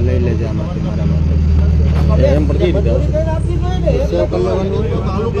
લઈ લેજે આમાંથી મારા માટે. એમ પણ રીતે આવશે સેવ કરી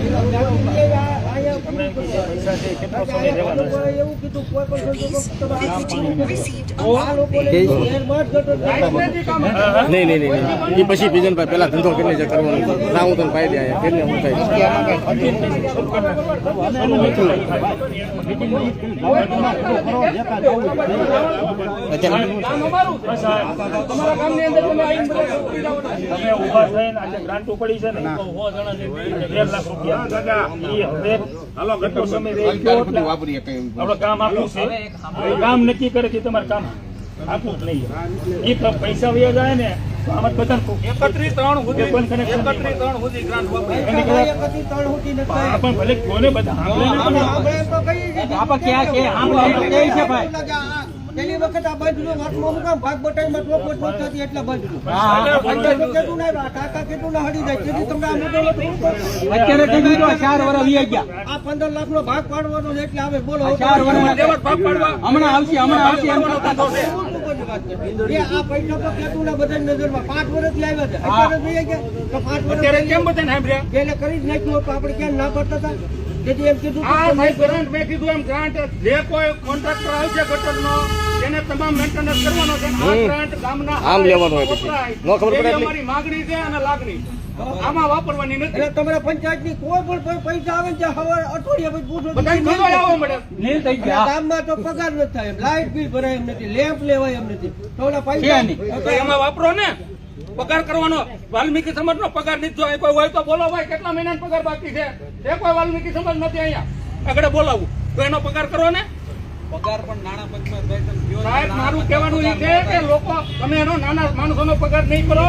લેવાનું જાઓ ભાઈ થોડો બે મિનિટ નહીં નહીં નહીં નહીં. એ પછી બીજન ભાઈ પેલા ધંધો કરીને જે કરવાનો હું તને પાઈ દે કરીને હું થાય. તમારા કામની અંદર તમે આવીને બધા. તમે ઊભા થઈને આજે ગ્રાન્ટ ઉપડી છે ને તેર લાખ રૂપિયા. હવે કામ આપ્યું છે. એ કામ નક્કી કરે છે તમારે કામ આપવું જ નહીં. એ પૈસા વ્યા જાય ને તો આમાં એકત્રીસ ત્રણ સુધી એકત્રીસ ત્રણ સુધી ગ્રાન્ટ આપણ ભલે કોને બધા આપણે ક્યાં છે? ભાઈ? પેલી વખત આ બાજુનો વાતમાં હું કામ ભાગ બટાઈમાં તો પોત થતી એટલે બંધ હા. કેટલું ના કાકા કેટલું ના હડી જાય. તેથી તમને આ મોટો અત્યારે કીધું તો ચાર વર્ષ લઈ ગયા. આ પંદર લાખ નો ભાગ પાડવાનો એટલે આવે બોલો. ચાર વર્ષ હમણાં આવશે હમણાં આવશે એમ આ પૈસા તો કેટલું ના બધા નજરમાં પાંચ વર્ષ આવ્યા છે. અત્યારે કેમ બધા સાંભળ્યા? કરી જ નાખ્યું આપડે આપણે ક્યાં ના પડતા હતા? તેથી એમ કીધું આ કે ગ્રાન્ટ મેં કીધું એમ ગ્રાન્ટ જે કોઈ કોન્ટ્રાક્ટર આવશે ગટરનો તેને તમામ મેન્ટેનન્સ કરવાનો છે. આ ગ્રાન્ટ ગામના આમ લેવાનું હોય પછી. નો ખબર પડે એટલે? અમારી માંગણી છે અને લાગણી આમાં વાપરવાની નથી. એટલે તમારા કોઈ પણ કોઈ પૈસા આવે છે હવે અઠવાડિયા પછી પૂછો તો ખબર આવવા મળે. નીલ થઈ અને ગામમાં તો પગાર નથી થાય. એમ લાઇટ બિલ ભરાય એમ નથી. લેમ્પ લેવાય એમ નથી. ઓલા પૈસા તો એમાં વાપરો ને. પગાર કરવાનો. વાલ્મીકી સમાજ નો પગાર નથી. જો કોઈ હોય તો બોલો ભાઈ કેટલા મહિનાનો પગાર બાકી છે? એ કોઈ વાલ્મીકી સમાજ નથી અહીંયા. આગળ બોલાવું. તો એનો પગાર કરો ને. સાહેબ મારું કહેવાનું એ છે કે લોકો તમે એનો નાના માણસોનો પગાર નહીં કરો.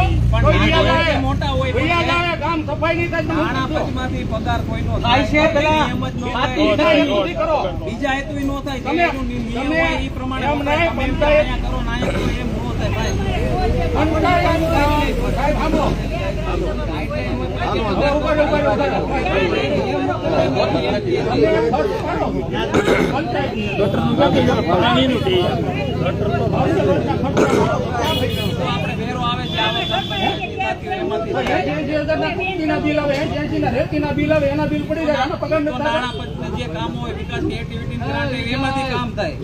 વૈયા જાય. ગામ સફાઈ નહીં થાય તો હું પૂછું. થાય છે પેલા બીજા હેતુ નો થાય. તમે તમે એ પ્રમાણે પંચાયત- કરો ને થાય સાહેબ. રેતીના બિલ આવે, એના બિલ પડી જાય. પગાર જે કામો હોય વિકાસની એક્ટિવિટી ગ્રાન્ટ એમાંથી કામ થાય.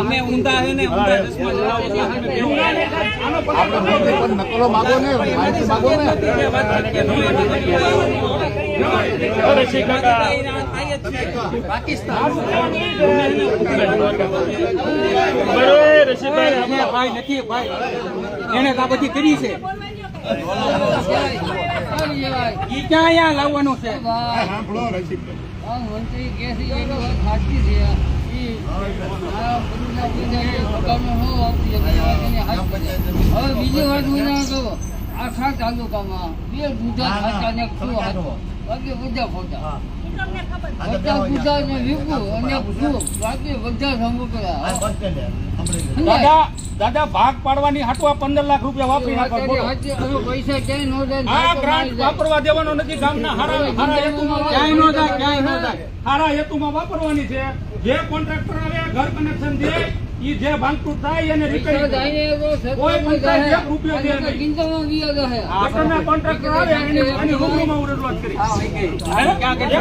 અમે ઊંધા છે ને ઊંધા ચશ્મા જણાવો. થાય જ છે. બરોબર, રસીદભાઈ, એને ભાઈ નથી ભાઈ. એને આ બધી કરી છે. ક્યાં અહીંયા લાવવાનું છે? મંત્રી કહે છે એ વાત સાચી છે. હવે બીજી વાત આખા તાલુકામાં બે દૂધા ખાતા ને. બાકી બધા ખોટા. બધા દૂધા ને વીકું અને બાકી બધા સમુકરા દાદા દાદા ભાગ પાડવાની હાટુ આ પંદર લાખ રૂપિયા વાપરી નાખો બોલો. પૈસા ક્યાંય નો જાય આ ગ્રાન્ટ વાપરવા દેવાનો નથી ગામના હારા હારા હેતુમાં ક્યાંય નો જાય ક્યાંય નો જાય હારા હેતુમાં વાપરવાની છે. જે કોન્ટ્રાક્ટર આવે ઘર કનેક્શન દે ઈ જે ભાંગતું થાય એને રિપેરિંગ. કોઈ પંચાયત એક રૂપિયો દે નહીં. ગિંજામાં છે કોન્ટ્રાક્ટર આવે એની એની રૂબરૂમાં ઉરેડવા કરી. એક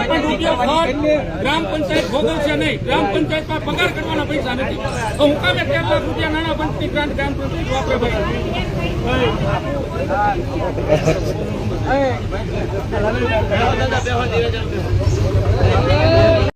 પણ રૂપિયો ખર્ચ ગ્રામ પંચાયત ભોગવશે નહીં. ગ્રામ પંચાયતમાં પગાર કરવાના પૈસા નથી. તો હું કામે તેર લાખ રૂપિયા નાના પંચની ગ્રાન્ટ ગ્રામ પંચાયત વાપરે ભાઈ.